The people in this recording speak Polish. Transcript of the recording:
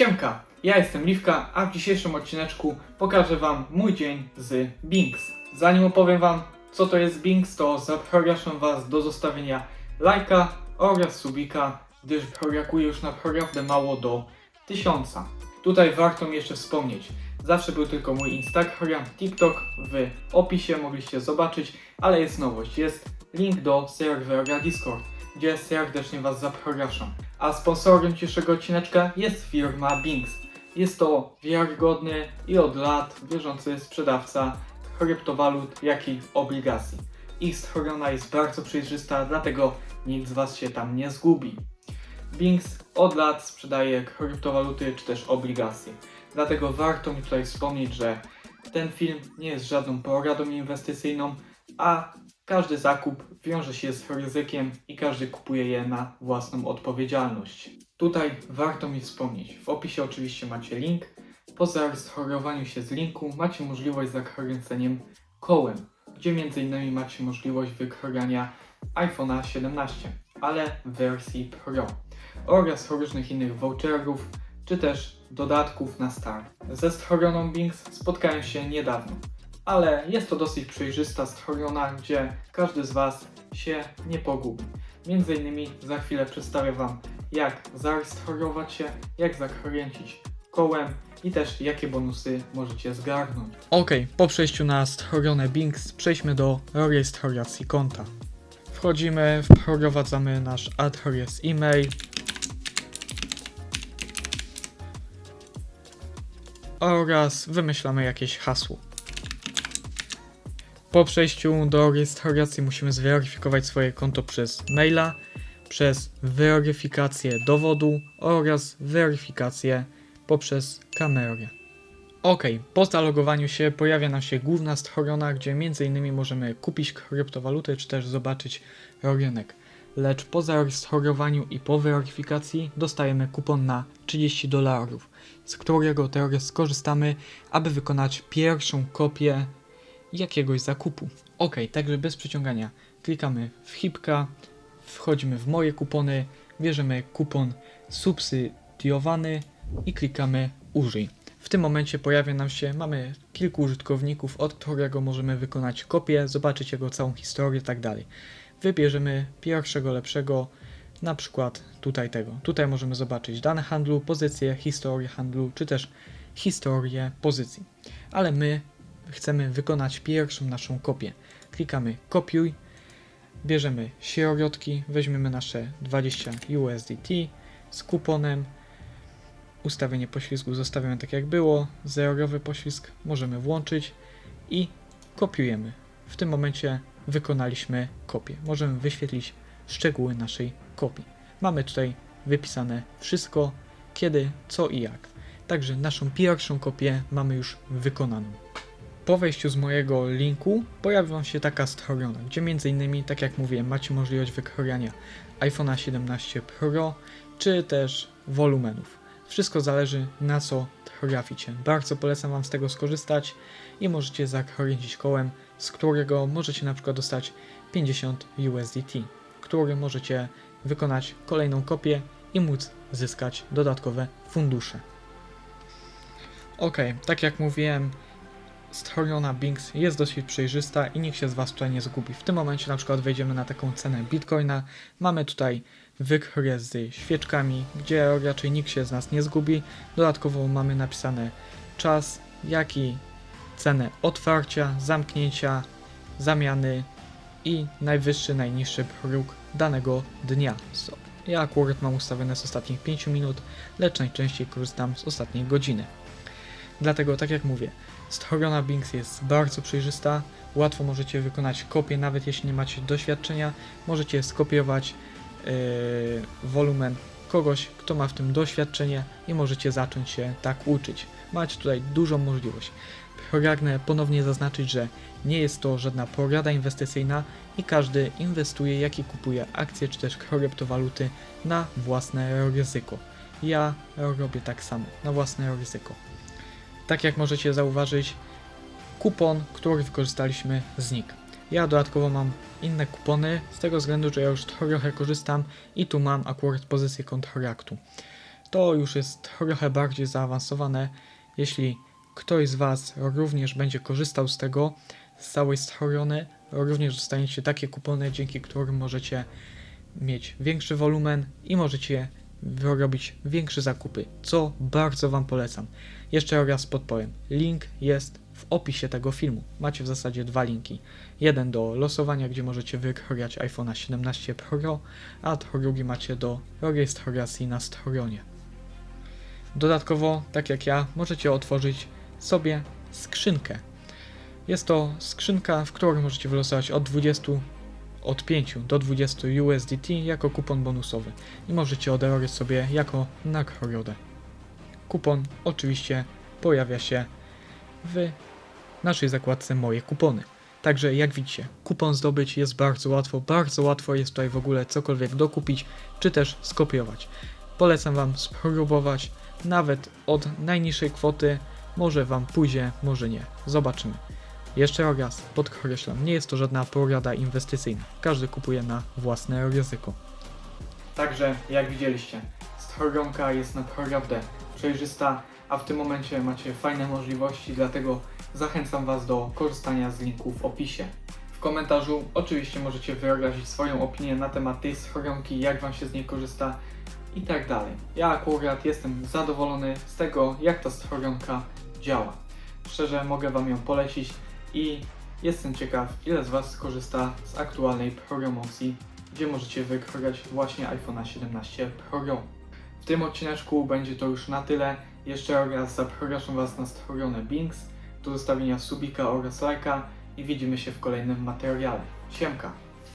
Siemka, ja jestem Liwka, a w dzisiejszym odcineczku pokażę Wam mój dzień z Binks. Zanim opowiem Wam, co to jest Binks, to zapraszam Was do zostawienia lajka oraz subika, gdyż brakuje już naprawdę mało do tysiąca. Tutaj warto mi jeszcze wspomnieć, zawsze był tylko mój Instagram, TikTok, w opisie mogliście zobaczyć, ale jest nowość, jest link do serwera Discord, gdzie serdecznie Was zapraszam. A sponsorem dzisiejszego odcineczka jest firma Binks. Jest to wiarygodny i od lat wierzący sprzedawca kryptowalut, jak i obligacji. Ich strona jest bardzo przejrzysta, dlatego nikt z Was się tam nie zgubi. Binks od lat sprzedaje kryptowaluty czy też obligacje. Dlatego warto mi tutaj wspomnieć, że ten film nie jest żadną poradą inwestycyjną, a każdy zakup wiąże się z ryzykiem i każdy kupuje je na własną odpowiedzialność. Tutaj warto mi wspomnieć, w opisie oczywiście macie link. Po zarejestrowaniu się z linku macie możliwość zakręceniem kołem, gdzie m.in. macie możliwość wykrania iPhone'a 17, ale w wersji Pro oraz różnych innych voucherów czy też dodatków na start. Ze stroną Binks spotkałem się niedawno ale jest to dosyć przejrzysta strona, gdzie każdy z Was się nie pogubi. Między innymi za chwilę przedstawię Wam, jak zarejestrować się, jak zakręcić kołem i też jakie bonusy możecie zgarnąć. Ok, po przejściu na stronę Binks przejdźmy do rejestracji konta. Wchodzimy, wprowadzamy nasz adres e-mail oraz wymyślamy jakieś hasło. Po przejściu do rejestracji musimy zweryfikować swoje konto przez maila, przez weryfikację dowodu oraz weryfikację poprzez kamerę. Ok, po zalogowaniu się pojawia nam się główna strona, gdzie m.in. możemy kupić kryptowaluty czy też zobaczyć rynek. Lecz po zarejestrowaniu i po weryfikacji dostajemy kupon na 30 dolarów, z którego teraz skorzystamy, aby wykonać pierwszą kopię jakiegoś zakupu. Ok, także bez przeciągania klikamy w hipka, wchodzimy w moje kupony, bierzemy kupon subsydiowany i klikamy użyj. W tym momencie pojawia nam się, mamy kilku użytkowników, od którego możemy wykonać kopię, zobaczyć jego całą historię i tak dalej. Wybierzemy pierwszego lepszego, na przykład tutaj tego. Tutaj możemy zobaczyć dane handlu, pozycję, historię handlu, czy też historię pozycji. Ale my chcemy wykonać pierwszą naszą kopię. Klikamy kopiuj, bierzemy środki, weźmiemy nasze 20 USDT z kuponem, ustawienie poślizgu zostawiamy tak jak było, zerowy poślizg możemy włączyć i kopiujemy. W tym momencie wykonaliśmy kopię. Możemy wyświetlić szczegóły naszej kopii. Mamy tutaj wypisane wszystko, kiedy, co i jak. Także naszą pierwszą kopię mamy już wykonaną. Po wejściu z mojego linku pojawi Wam się taka strona, gdzie m.in. tak jak mówiłem macie możliwość wykrojania iPhone'a 17 Pro czy też wolumenów. Wszystko zależy na co traficie. Bardzo polecam Wam z tego skorzystać i możecie zakręcić kołem, z którego możecie na przykład dostać 50 USDT, który możecie wykonać kolejną kopię i móc zyskać dodatkowe fundusze. Ok, tak jak mówiłem, strona Binks jest dosyć przejrzysta i nikt się z Was tutaj nie zgubi. W tym momencie na przykład wejdziemy na taką cenę Bitcoina. Mamy tutaj wykres z świeczkami, gdzie raczej nikt się z nas nie zgubi. Dodatkowo mamy napisane czas, jak i cenę otwarcia, zamknięcia, zamiany i najwyższy, najniższy próg danego dnia. So, ja akurat mam ustawione z ostatnich 5 minut, lecz najczęściej korzystam z ostatniej godziny. Dlatego, tak jak mówię, strona Binks jest bardzo przejrzysta, łatwo możecie wykonać kopię, nawet jeśli nie macie doświadczenia, możecie skopiować yy, wolumen kogoś, kto ma w tym doświadczenie i możecie zacząć się tak uczyć. Macie tutaj dużą możliwość. Pragnę ponownie zaznaczyć, że nie jest to żadna porada inwestycyjna i każdy inwestuje, jak i kupuje akcje czy też kryptowaluty na własne ryzyko. Ja robię tak samo, na własne ryzyko. Tak jak możecie zauważyć, kupon, który wykorzystaliśmy, znikł. Ja dodatkowo mam inne kupony, z tego względu, że ja już trochę korzystam i tu mam akurat pozycję kontraktu. To już jest trochę bardziej zaawansowane. Jeśli ktoś z Was również będzie korzystał z tego, z całej strony, również dostaniecie takie kupony, dzięki którym możecie mieć większy wolumen i możecie wyrobić większe zakupy, co bardzo Wam polecam. Jeszcze raz podpowiem. Link jest w opisie tego filmu. Macie w zasadzie dwa linki. Jeden do losowania, gdzie możecie wygrać iPhone'a 17 Pro, a drugi macie do rejestracji na stronie. Dodatkowo, tak jak ja, możecie otworzyć sobie skrzynkę. Jest to skrzynka, w której możecie wylosować od 20 od 5 do 20 USDT jako kupon bonusowy i możecie odebrać sobie jako nagrodę. Kupon oczywiście pojawia się w naszej zakładce Moje kupony. Także jak widzicie, kupon zdobyć jest bardzo łatwo, bardzo łatwo jest tutaj w ogóle cokolwiek dokupić, czy też skopiować. Polecam Wam spróbować, nawet od najniższej kwoty, może Wam pójdzie, może nie. Zobaczymy. Jeszcze raz podkreślam, nie jest to żadna porada inwestycyjna. Każdy kupuje na własne ryzyko. Także, jak widzieliście, stronka jest naprawdę przejrzysta, a w tym momencie macie fajne możliwości, dlatego zachęcam Was do korzystania z linku w opisie. W komentarzu oczywiście możecie wyrazić swoją opinię na temat tej stronki, jak Wam się z niej korzysta i tak dalej. Ja akurat jestem zadowolony z tego, jak ta stronka działa. Szczerze mogę Wam ją polecić i jestem ciekaw, ile z Was skorzysta z aktualnej promocji, gdzie możecie wygrać właśnie iPhone'a 17 Pro. W tym odcineczku będzie to już na tyle. Jeszcze raz zapraszam Was na stronę Binks do zostawienia subika oraz lajka i widzimy się w kolejnym materiale. Siemka!